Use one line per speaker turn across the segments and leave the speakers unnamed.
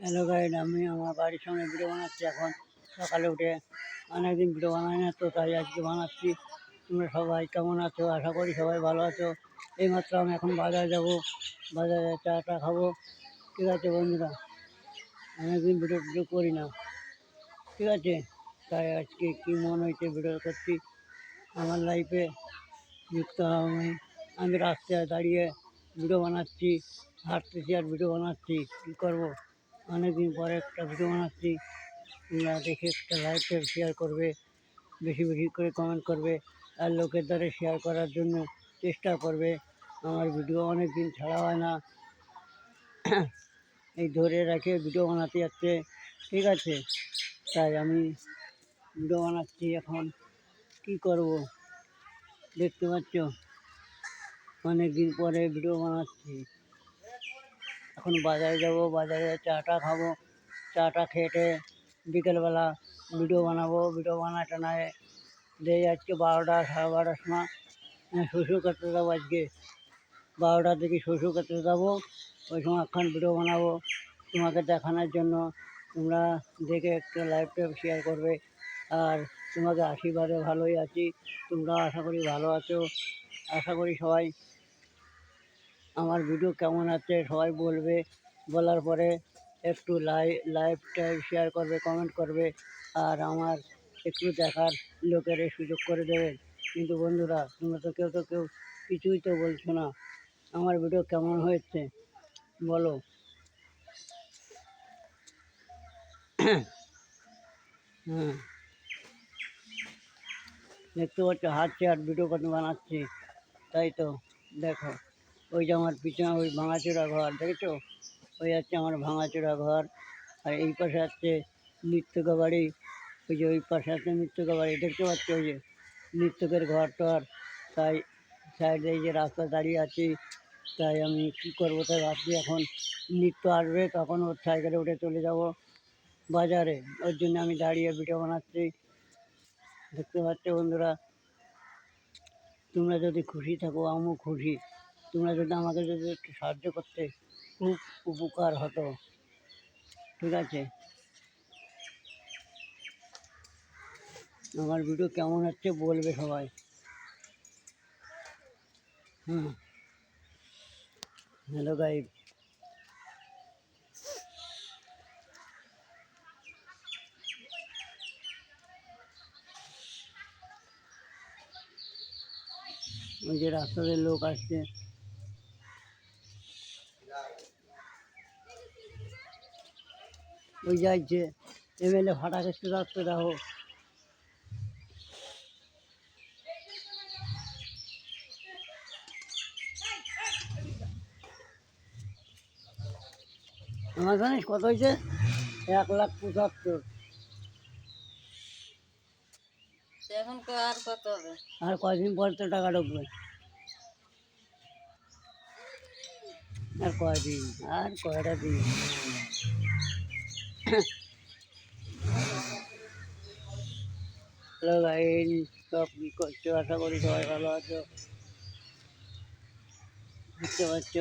Hello guide আমি আমার বাড়ির সামনে ভিডিও বানাচ্ছি এখন। সকালে উঠে অনেকদিন ভিডিও বানাই না তো, তাই আজকে বানাচ্ছি। তোমরা সবাই কেমন আছো? আশা করি সবাই ভালো আছো। এইমাত্র আমি এখন বাজারে যাব। বাজারে চা টা খাব। ঠিক আছে বন্ধুরা, অনেকদিন ভিডিও টিডিও করি না। ঠিক আছে, তাই আজকে কী মন হয়েছে ভিডিও করছি। আমার লাইফে যুক্ত আমি। আমি রাস্তায় দাঁড়িয়ে ভিডিও বানাচ্ছি, হাঁটতেছি আর ভিডিও বানাচ্ছি। কী করব? অনেকদিন পরে একটা ভিডিও বানাচ্ছি। তোমরা দেখে একটা লাইক শেয়ার করবে, বেশি বেশি করে কমেন্ট করবে, আর লোকের দ্বারা শেয়ার করার জন্য চেষ্টা করবে। আমার ভিডিও অনেক দিন ছাড়া হয় না। এই ধরে রেখে ভিডিও বানাতে যাচ্ছে। ঠিক আছে, তাই আমি ভিডিও বানাচ্ছি এখন। কী করব? দেখতে পাচ্ছ? অনেক দিন পরে ভিডিও বানাচ্ছি। এখন বাজারে যাব বাজারে চাটা খাব চাটা খেটে বিকেলবেলা ভিডিও বানাবো ভিডিও বানা টানায় দিয়ে আজকে বারোটা সাড়ে বারোটার সময় আহ, শ্বশুর কাটতে যাব আজকে। বারোটার দিকে শ্বশুর কাটতে যাব ওই সময় এখন ভিডিও বানাবো তোমাকে দেখানোর জন্য। তোমরা দেখে একটু লাইভটা শেয়ার করবে। আর তোমাকে আশীর্বাদে ভালোই আছি। তোমরা আশা করি ভালো আছো। আশা করি সবাই আমার ভিডিও কেমন আছে, সবাই বলবে। বলার পরে একটু লাই লাইভটা শেয়ার করবে কমেন্ট করবে, আর আমার একটু দেখার লোকের সুযোগ করে দেবে। কিন্তু বন্ধুরা, তোমরা তো কেউ তো কেউ কিছুই তো বলছো না। আমার ভিডিও কেমন হয়েছে, বলো। হ্যাঁ। দেখতে পাচ্ছ হাঁটছে আর ভিডিও কত বানাচ্ছি, তাই তো, দেখো। ওই যে আমার পিছনে ওই ভাঙাচোরা ঘর, দেখেছ? ওই হচ্ছে আমার ভাঙাচোরা ঘর। আর এই পাশে আছে নৃত্যকা বাড়ি ওই যে ওই পাশে আছে নৃত্যকা বাড়ি দেখতে পাচ্ছ ওই যে নৃত্যকের ঘর টর তাই সাইডে এই যে রাস্তা দাঁড়িয়ে আছি, তাই আমি কী করব তাই ভাবছি। এখন নৃত্য আসবে, তখন ওর সাইকেলে উঠে চলে যাব বাজারে। ওর জন্য আমি দাঁড়িয়ে ভিডিও বানাচ্ছি। দেখতে পাচ্ছ বন্ধুরা? তোমরা যদি খুশি থাকো, আমিও খুশি। তোমরা যদি আমাকে যদি একটু সাহায্য করতে, খুব উপকার হতো। ঠিক আছে? আমার ভিডিও কেমন হচ্ছে বলবে সবাই। হুম। হ্যালো গাইড ওই যে রাস্তাতে লোক আসছে। ওই যাইছে এমএলএ ফাটাক রাস্তা দেখো আমার জানিস কত হয়েছে? এক লাখ পঁচাত্তর।
এখন আর কত হবে?
আর কয়দিন পর তো টাকা ঢুকবে? আর কয়দিন? আর কয়টা দিন? হ্যালো গাইন সব কী করছ আশা করি সবাই ভালো আছো বুঝতে পারছ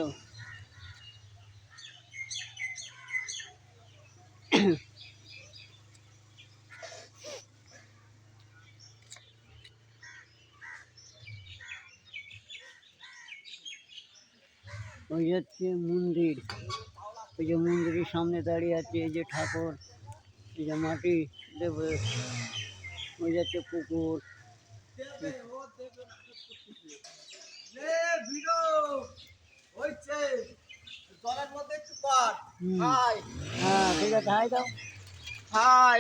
ওই হচ্ছে মন্দির ওই যে মন্দিরের সামনে দাঁড়িয়ে আছে এই যে ঠাকুর এই যে মাটি দেব ওই যাচ্ছে পুকুর। হ্যাঁ ঠিক আছে হাই দাও।
হাই।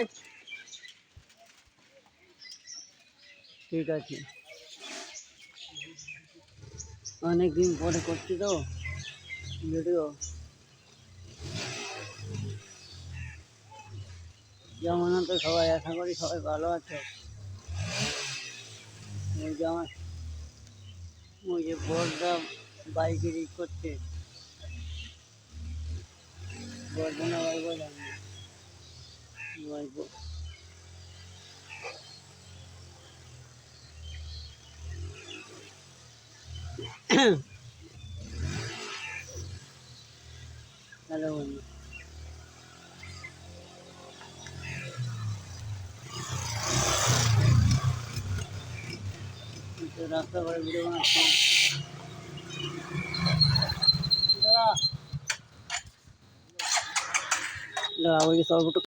ঠিক আছে। অনেক দিন পরে করছি তো ভিডিও যেমন তো সবাই আশা করি সবাই ভালো আছে। এই যে আমার ওই যে ই করছে। বর্ধনা বাইক বাইক হ্যালো বন্ধু। তো রাস্তা করে ভিডিও বানাচ্ছি দাদা